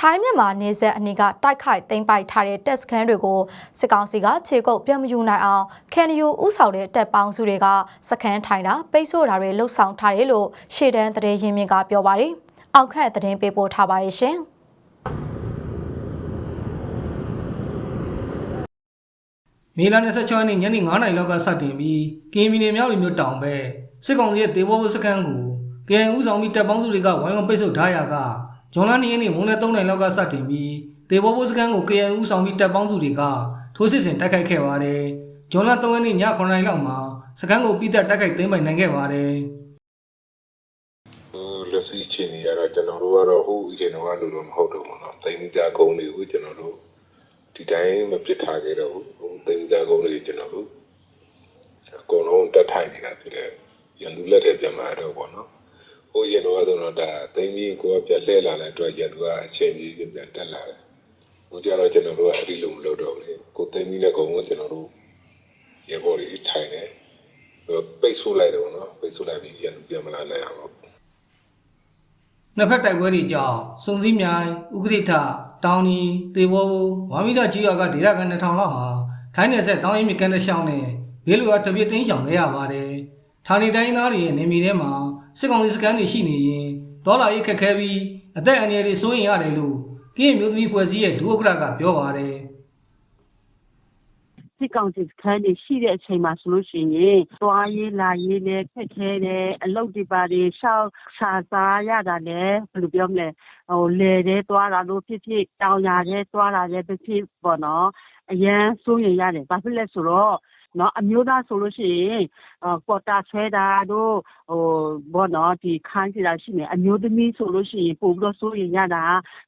ထိုင်းမြန်မာနေဆက်အနီးကတိုက်ခိုက်သိမ်းပိုက်ထားတဲ့တပ်စခန်းတွေကိုစစ်ကောင်စီကခြေကုပ်ပြန်မယူနိုင်အောင်ကန်ယူဥဆောင်တဲ့တပ်ပေါင်းစုတွေကစခန်းထိုင်တာပိတ်ဆို့တာတွေလှုပ်ဆောင်ထားတယ်လို့ရှေ့တန်းသတင်းရင်းမြစ်ကပြောပါတယ်။အောက်ခက်သတင်းပေးပို့ထားပါရဲ့ရှင်။မေလ26ရက်နေ့ညနေ9:00နာရီလောက်ကစတင်ပြီးကင်းမီနေမြောက်ရီမြို့တောင်ပဲစစ်ကောင်စီရဲ့တေဘောဘစကန်ကိုကရင်ဦးဆောင်ပြီးတပ်ပေါင်းစုတွေကဝိုင်းဝန်းပိတ်ဆို့ထားရာက ဂျွန်လ2ရက်နေ့မုံနဲ့3နိုင်လောက်ကစတင်ပြီးဒေဘောဘိုးစကန်ကို KNU ဆောင်ပြီးတပ်ပေါင်းစုတွေကထိုးစစ်ဆင်တိုက်ခိုက်ခဲ့ပါတယ်။ဂျွန်လ3ရက်နေ့ည9နိုင်လောက်မှာစကန်ကိုပြီးသက်တိုက်ခိုက်သိမ်းပိုင်နိုင်ခဲ့ပါတယ်။ဟိုလက်ရှိချင်းကြီးကတော့ကျွန်တော်တို့ကတော့ဟိုအရင်ကလိုလိုမဟုတ်တော့ဘူးနော်။သိမ်းကြကုန်တွေကိုကျွန်တော်တို့ဒီတိုင်းမပစ်ထားခဲ့တော့ဘူး။ဟိုသိမ်းကြကုန်တွေကျွန်တော်တို့အကုန်လုံးတက်ထိုင်နေတာဖြစ်တယ်။ရန်သူလက်ထဲပြန်လာတော့ပေါ့နော်။ ရင်တော့ဆိုတော့ဒါတိမ်မီကိုကပြန်လှည့်လာတဲ့အတွက်ရန်သူကအချိန်ကြီးပြန်တက်လာတယ်ဟိုကြတော့ကျွန်တော်တို့ကအဲ့ဒီလိုမလုပ်တော့ဘူးလေကိုတိမ်မီတဲ့ကုန်းကိုကျွန်တော်တို့ရေပေါ်လေးထိုင်တယ်ပိတ်ဆို့လိုက်တယ်ပေါ့နော်ပိတ်ဆို့လိုက်ပြီးရန်သူပြန်မလာနိုင်အောင်နှစ်ဖက်တိုက်ပွဲတွေကြောင့်စုံစည်းမြိုင်ဥက္ကဋ္ဌတောင်ကြီးတေဘောဘဝါမီတာကြီးရွာကဒေသခံ2000လောက်ဟာထိုင်းနယ်ဆက်တောင်းရင်မြကန်တဲ့ရှောင်းနဲ့ဘေးလူကတပြစ်သိမ်းရှောင်ခဲ့ရပါတယ်။ဌာနေတိုင်းသားတွေရဲ့နေမီထဲမှာ စစ်ကောင်စီစကန်တွေရှိနေရင်ဒေါ်လာရေးခက်ခဲပြီးအသက်အန္တရာယ်တွေစိုးရင်ရတယ်လို့ကင်းမျိုးသမီးဖွဲ့စည်းရဲ့ဒုဥက္ကဋ္ဌကပြောပါတယ်။စစ်ကောင်စီစခန်းတွေရှိတဲ့အချိန်မှာဆိုလို့ရှိရင်သွားရေးလာရေးလည်းခက်ခဲတယ်အလုပ်တွေပါတွေရှောက်ရှာစားရတာလည်းဘယ်လိုပြောမလဲဟိုလေတဲ့သွားတာလို့ဖြစ်ဖြစ်တောင်ယာတဲ့သွားတာလည်းဖြစ်ဖြစ်ပေါ့နော်အရန်စိုးရင်ရတယ်ဘာဖြစ်လဲဆိုတော့ နော်အမျိုးသားဆိုလို့ရှိရင်အော်ပေါ်တာဆွဲတာတို့ဟိုဘောနော်ဒီခိုင်းစီတာရှိနေအမျိုးသမီးဆိုလို့ရှိရင်ပို့ပြီးတော့စိုးရင်ရတာ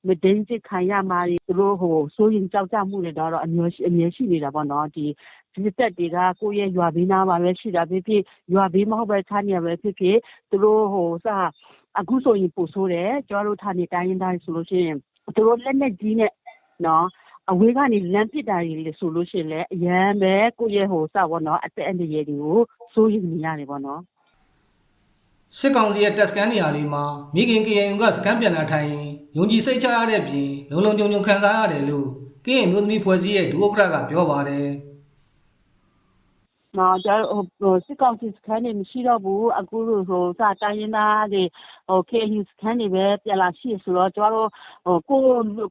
မဒင်းချစ်ခံရမှာတွေသူတို့ဟိုစိုးရင်ကြောက်ကြမှုတွေတော့အမျိုးအမြဲရှိနေတာပေါ့နော်ဒီဒီတက်တွေကကိုယ့်ရဲ့ရွာဘေးနားမှာပဲရှိတာဖြစ်ဖြစ်ရွာဘေးမဟုတ်ပဲခြားနေရပဲဖြစ်ဖြစ်သူတို့ဟိုစအခုဆိုရင်ပို့ဆိုးတယ်ကျွန်တော်တို့ဌာနေတိုင်းရင်းသားဆိုလို့ရှိရင်သူတို့လက်နဲ့ကြီးနဲ့နော် အဝေးကနေလမ်းပစ်တာတွေလေဆိုလို့ရှိရင်လည်းအရန်ပဲကိုယ့်ရဲ့ဟိုစပေါ့နော်အသက်အန္တရာယ်တွေကိုစိုးရိမ်နေရတယ်ပေါ့နော်စစ်ကောင်စီရဲ့တက်စကန်နေရာတွေမှာမိခင် KNU ကစကန်ပြန်လာထိုင်ရင်ယုံကြည်စိတ်ချရတဲ့ပြင်လုံလုံခြုံခြုံခံစားရတယ်လို့ကင်းမျိုးသမီးဖွဲ့စည်းရဲ့ဒုဥက္ကဋ္ဌကပြောပါတယ်နော်ကျတော့ဟိုစစ်ကောင်စီစခန်းတွေမရှိတော့ဘူးအခုလိုဟိုစတိုင်းရင်းသားတွေဟို KU စခန်းတွေပဲပြန်လာရှိဆိုတော့ကျတော့ဟိုကို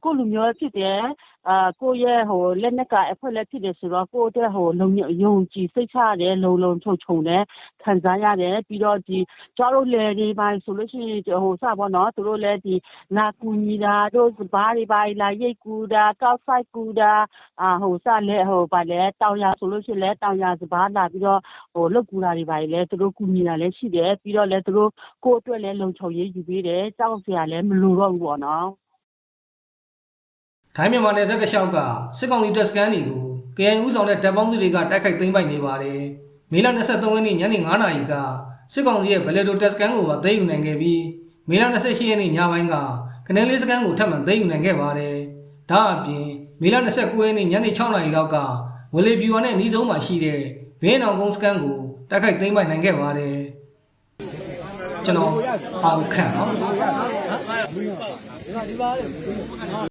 ကိုလူမျိုးဖြစ်တယ် အာကိုရဲ့ဟိုလက်နက်ကအဖွဲ့လက်ဖြစ်တယ်ဆိုတော့ကိုအတွက်ဟိုလုံယုံကြည်စိတ်ချရတယ်လုံလုံချုံချုံတယ်ခံစားရတယ်ပြီးတော့ဒီကျတော့လေတွေပါဆိုလို့ရှိရင်ဟိုစပါတော့သူတို့လည်းဒီလာကူညီတာတို့စပါးတွေပါလာရိတ်ကူတာကောက်ဆိုင်ကူတာအာဟိုစလဲဟိုပါလဲတောင်ရဆိုလို့ရှိရင်လဲတောင်ရစပါးလာပြီးတော့ဟိုလုတ်ကူတာတွေပါလဲသူတို့ကူညီတာလည်းရှိတယ်ပြီးတော့လဲသူတို့ကိုယ့်အတွက်လည်းလုံခြုံရေးယူပေးတယ်ကြောက်စရာလည်းမလိုတော့ဘူးပေါ့နော် ထိုင်းမြန်မာနယ်စပ်တစ်လျှောက်ကစစ်ကောင်စီတပ်စကန်တွေကို KNU ဦးဆောင်တဲ့တပ်ပေါင်းစုတွေကတိုက်ခိုက်သိမ်းပိုက်နေပါတယ်မေလ23ရက်နေ့ညနေ9:00နာရီကစစ်ကောင်စီရဲ့ဗလက်တိုတပ်စကန်ကိုပါသိမ်းယူနိုင်ခဲ့ပြီးမေလ28ရက်နေ့ညပိုင်းကကနေလေးစကန်ကိုထပ်မံသိမ်းယူနိုင်ခဲ့ပါတယ်ဒါအပြင်မေလ29ရက်နေ့ညနေ6:00နာရီလောက်ကဝေလီဗျူဝါနဲ့နီးဆုံးမှာရှိတဲ့ဘင်းအောင်ကုန်းစကန်ကိုတိုက်ခိုက်သိမ်းပိုက်နိုင်ခဲ့ပါတယ်ကျွန်တော်အောင်ခန့်နော်